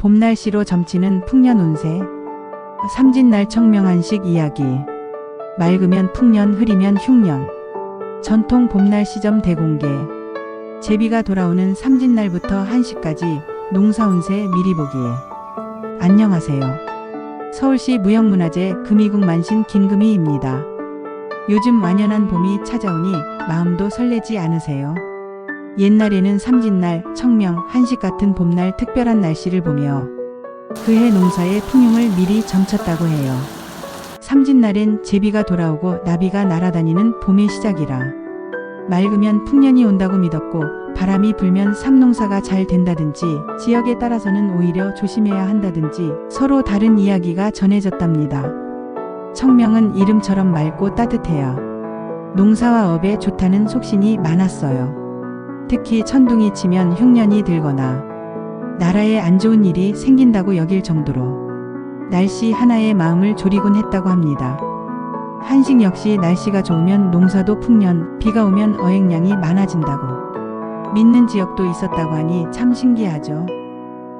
봄 날씨로 점치는 풍년 운세. 삼진날 청명한식 이야기. 맑으면 풍년, 흐리면 흉년. 전통 봄날 시점 대공개. 제비가 돌아오는 삼진날부터 한시까지 농사 운세 미리 보기. 안녕하세요. 서울시 무형문화재 금이국 만신 김금희입니다. 요즘 완연한 봄이 찾아오니 마음도 설레지 않으세요? 옛날에는 삼진날, 청명, 한식 같은 봄날 특별한 날씨를 보며 그해 농사의 풍흉을 미리 점쳤다고 해요. 삼진날엔 제비가 돌아오고 나비가 날아다니는 봄의 시작이라 맑으면 풍년이 온다고 믿었고 바람이 불면 삼농사가 잘 된다든지 지역에 따라서는 오히려 조심해야 한다든지 서로 다른 이야기가 전해졌답니다. 청명은 이름처럼 맑고 따뜻해야 농사와 업에 좋다는 속신이 많았어요. 특히 천둥이 치면 흉년이 들거나 나라에 안 좋은 일이 생긴다고 여길 정도로 날씨 하나에 마음을 졸이곤 했다고 합니다. 한식 역시 날씨가 좋으면 농사도 풍년, 비가 오면 어획량이 많아진다고 믿는 지역도 있었다고 하니 참 신기하죠.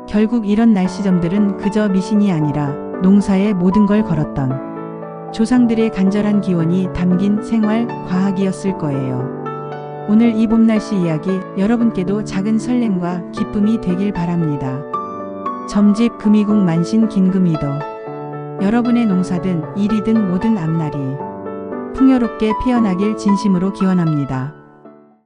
결국 이런 날씨점들은 그저 미신이 아니라 농사에 모든 걸 걸었던 조상들의 간절한 기원이 담긴 생활 과학이었을 거예요. 오늘 이 봄 날씨 이야기 여러분께도 작은 설렘과 기쁨이 되길 바랍니다. 점집 금이국 만신 긴금이도 여러분의 농사든 일이든 모든 앞날이 풍요롭게 피어나길 진심으로 기원합니다.